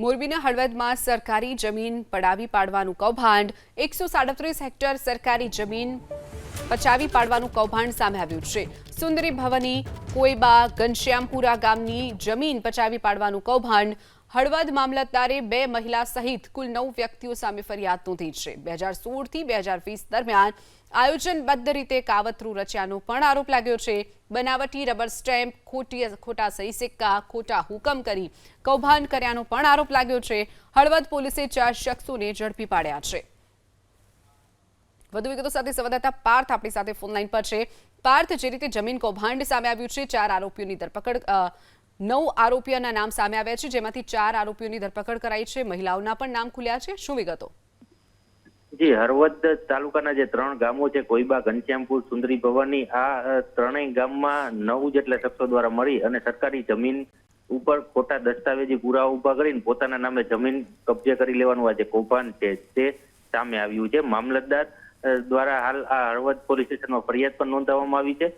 મોરબીના હળવદમાં સરકારી જમીન પડાવી પાડવાનું કૌભાંડ, એકસો સાડત્રીસ હેક્ટર સરકારી જમીન પચાવી પાડવાનું કૌભાંડ સામે આવ્યું છે. સુંદરી ભવની, કોઈબા, ઘનશ્યામપુરા ગામની જમીન પચાવી પાડવાનું કૌભાંડ હળવદ મામલતદારે બે મહિલા સહિત કુલ નવ વ્યક્તિઓ સામે ફરિયાદ નોંધી છે. બે હજાર સોળથી બે હજાર વીસ દરમિયાન આયોજનબદ્ધ રીતે કાવતરું રચ્યાનો પણ આરોપ લાગ્યો છે. બનાવટી રબર સ્ટેમ્પ, ખોટી ખોટા સહી સિક્કા ખોટા હુકમ કરી કૌભાંડ કર્યાનો પણ આરોપ લાગ્યો છે. હળવદ પોલીસે ચાર શખ્સોને ઝડપી પાડ્યા છે. વધુ વિગતો સાથે સંવાદદાતા પાર્થ આપણી સાથે ફોન લાઈન પર છે. પાર્થ, જે રીતે જમીન કૌભાંડ સામે આવ્યું છે, ચાર આરોપીઓની ધરપકડ નવ આરોપીઓના નામ સામે આવ્યા છે, જેમાંથી ચાર આરોપીઓની ધરપકડ કરાઈ છે. મહિલાઓના પણ નામ ખુલ્યા છે. શું વિગતો? જી હળવદ તાલુકાના જે ત્રણ ગામો છે, કોઈબા, ઘનશ્યામપુર, સુંદરી ભવાની, આ ત્રણેય ગામમાં નવ જેટલા શખ્સો દ્વારા મળી અને સરકારી જમીન ઉપર ખોટા દસ્તાવેજી પુરાવા ઊભા કરીને પોતાના નામે જમીન કબજે કરી લેવાનું આ જે કૌભાંડ છે, તે સામે આવ્યું છે. મામલતદાર દ્વારા હાલ આ હળવદ પોલીસ સ્ટેશનમાં ફરિયાદ પણ નોંધાવવામાં આવી છે.